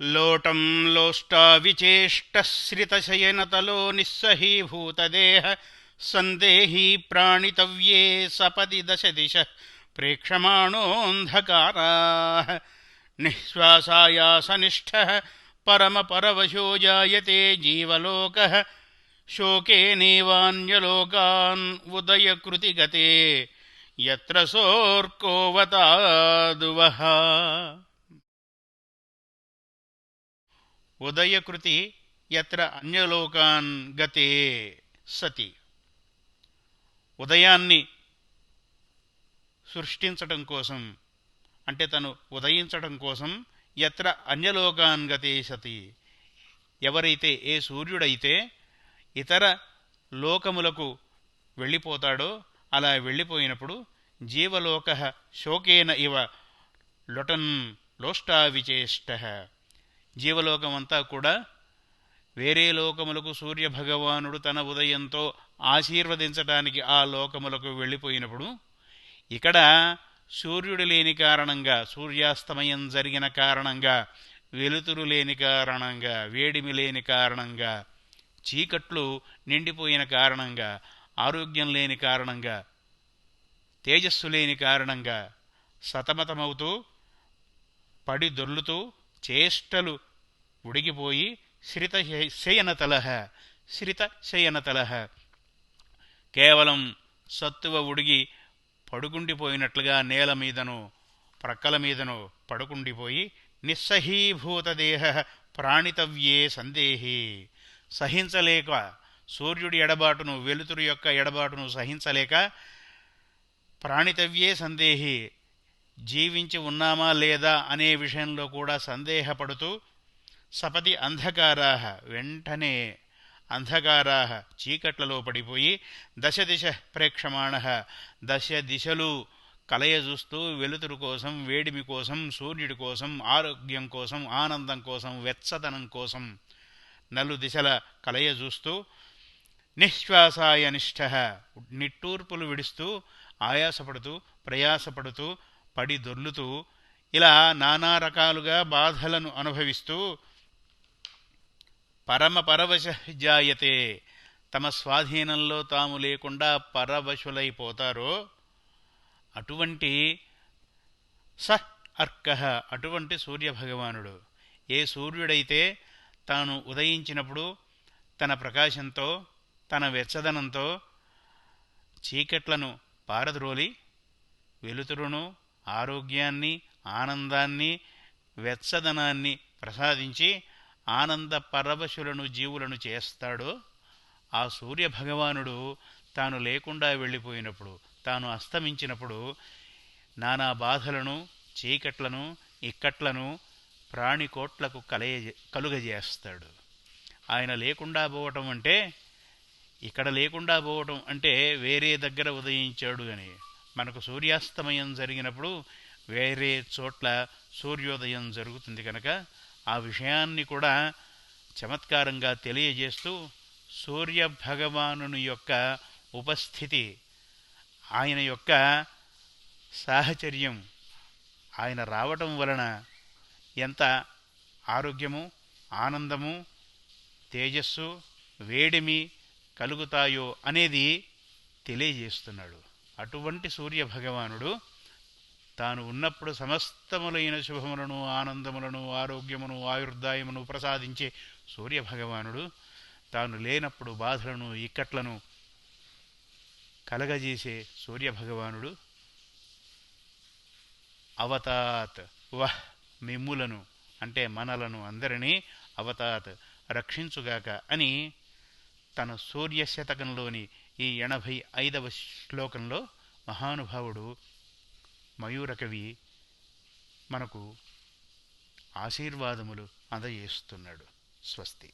లోటం లోష్టావిచేష్టశ్రితశయనతలో నిస్సహీభూతదేహ సందేహీ ప్రాణితవ్యే సపది దశ దిశ ప్రేక్షమాణోऽन्धकारा निःश्वासायासनिष्ठः परमपरवशो जायते जीवलोकः शोकेनेवान्यलोकान् उदयकृतिगते यत्र सोऽर्कोऽवतादुवः ఉదయకృతి ఎత్ర అన్యలోకాన్ గతే సతి. ఉదయాన్ని సృష్టించటం కోసం అంటే తను ఉదయించటం కోసం ఎత్ర అన్యలోకాన్ గతే సతి. ఎవరైతే ఏ సూర్యుడైతే ఇతర లోకములకు వెళ్ళిపోతాడో అలా వెళ్ళిపోయినప్పుడు జీవలోక శోకేన ఇవ లొటన్ లోష్టావిచేష్ట. జీవలోకమంతా కూడా వేరే లోకములకు సూర్యభగవానుడు తన ఉదయంతో ఆశీర్వదించటానికి ఆ లోకములకు వెళ్ళిపోయినప్పుడు ఇక్కడ సూర్యుడు లేని కారణంగా సూర్యాస్తమయం జరిగిన కారణంగా వెలుతురు లేని కారణంగా వేడిమి లేని కారణంగా చీకట్లు నిండిపోయిన కారణంగా ఆరోగ్యం లేని కారణంగా తేజస్సు లేని కారణంగా సతమతమవుతూ పడి దొర్లుతూ చేష్టలు ఉడిగిపోయి శ్రిత శయనతలహ శ్రిత శయనతల. కేవలం సత్తువ ఉడిగి పడుకుండిపోయినట్లుగా నేల మీదను ప్రక్కల మీదను పడుకుండిపోయి నిస్సహీభూత దేహ ప్రాణితవ్యే సందేహి. సహించలేక సూర్యుడి ఎడబాటును వెలుతురు యొక్క ఎడబాటును సహించలేక ప్రాణితవ్యే సందేహి. జీవించి ఉన్నామా లేదా అనే విషయంలో కూడా సందేహపడుతూ సపతి అంధకారాహ వెంటనే అంధకారాహ చీకట్లలో పడిపోయి దశ దిశ ప్రేక్షమాణ. దశ దిశలు కలయజూస్తూ వెలుతురు కోసం వేడిమి కోసం సూర్యుడి కోసం ఆరోగ్యం కోసం ఆనందం కోసం వెచ్చదనం కోసం నలు దిశల కలయజూస్తూ నిశ్వాసాయ నిష్ఠ నిట్టూర్పులు విడుస్తూ ఆయాసపడుతూ ప్రయాసపడుతూ పడి దొర్లుతూ ఇలా నానా రకాలుగా బాధలను అనుభవిస్తూ పరమపరవశ జాయతే. తమ స్వాధీనంలో తాము లేకుండా పరవశులైపోతారో అటువంటి స అర్క అటువంటి సూర్యభగవానుడు. ఏ సూర్యుడైతే తాను ఉదయించినప్పుడు తన ప్రకాశంతో తన వెచ్చదనంతో చీకట్లను పారద్రోలి వెలుతురును ఆరోగ్యాన్ని ఆనందాన్ని వెచ్చదనాన్ని ప్రసాదించి ఆనంద పరవశులను జీవులను చేస్తాడో ఆ సూర్య భగవానుడు తాను లేకుండా వెళ్ళిపోయినప్పుడు తాను అస్తమించినప్పుడు నానా బాధలను చీకట్లను ఇక్కట్లను ప్రాణికోట్లకు కలయ కలుగజేస్తాడు. ఆయన లేకుండా పోవటం అంటే ఇక్కడ లేకుండా పోవటం అంటే వేరే దగ్గర ఉదయించాడు అని. మనకు సూర్యాస్తమయం జరిగినప్పుడు వేరే చోట్ల సూర్యోదయం జరుగుతుంది కనుక ఆ విషయాన్ని కూడా చమత్కారంగా తెలియజేస్తూ సూర్య భగవానుని యొక్క ఉపస్థితి ఆయన యొక్క సాహచర్యం ఆయన రావటం వలన ఎంత ఆరోగ్యము ఆనందము తేజస్సు వేడిమి కలుగుతాయో అనేది తెలియజేస్తున్నాడు. అటువంటి సూర్య భగవానుడు తాను ఉన్నప్పుడు సమస్తములైన శుభములను ఆనందములను ఆరోగ్యమును ఆయుర్దాయమును ప్రసాదించే సూర్య భగవానుడు తాను లేనప్పుడు బాధలను ఇక్కట్లను కలగజేసే సూర్య భగవానుడు అవతాత్. వహ్ మిమ్ములను అంటే మనలను అందరినీ అవతాత్ రక్షించుగాక అని తన సూర్య శతకంలోని ఈ ఎనభై ఐదవ శ్లోకంలో మహానుభావుడు మయూరకవి మనకు ఆశీర్వాదములు అందజేస్తున్నాడు. స్వస్తి.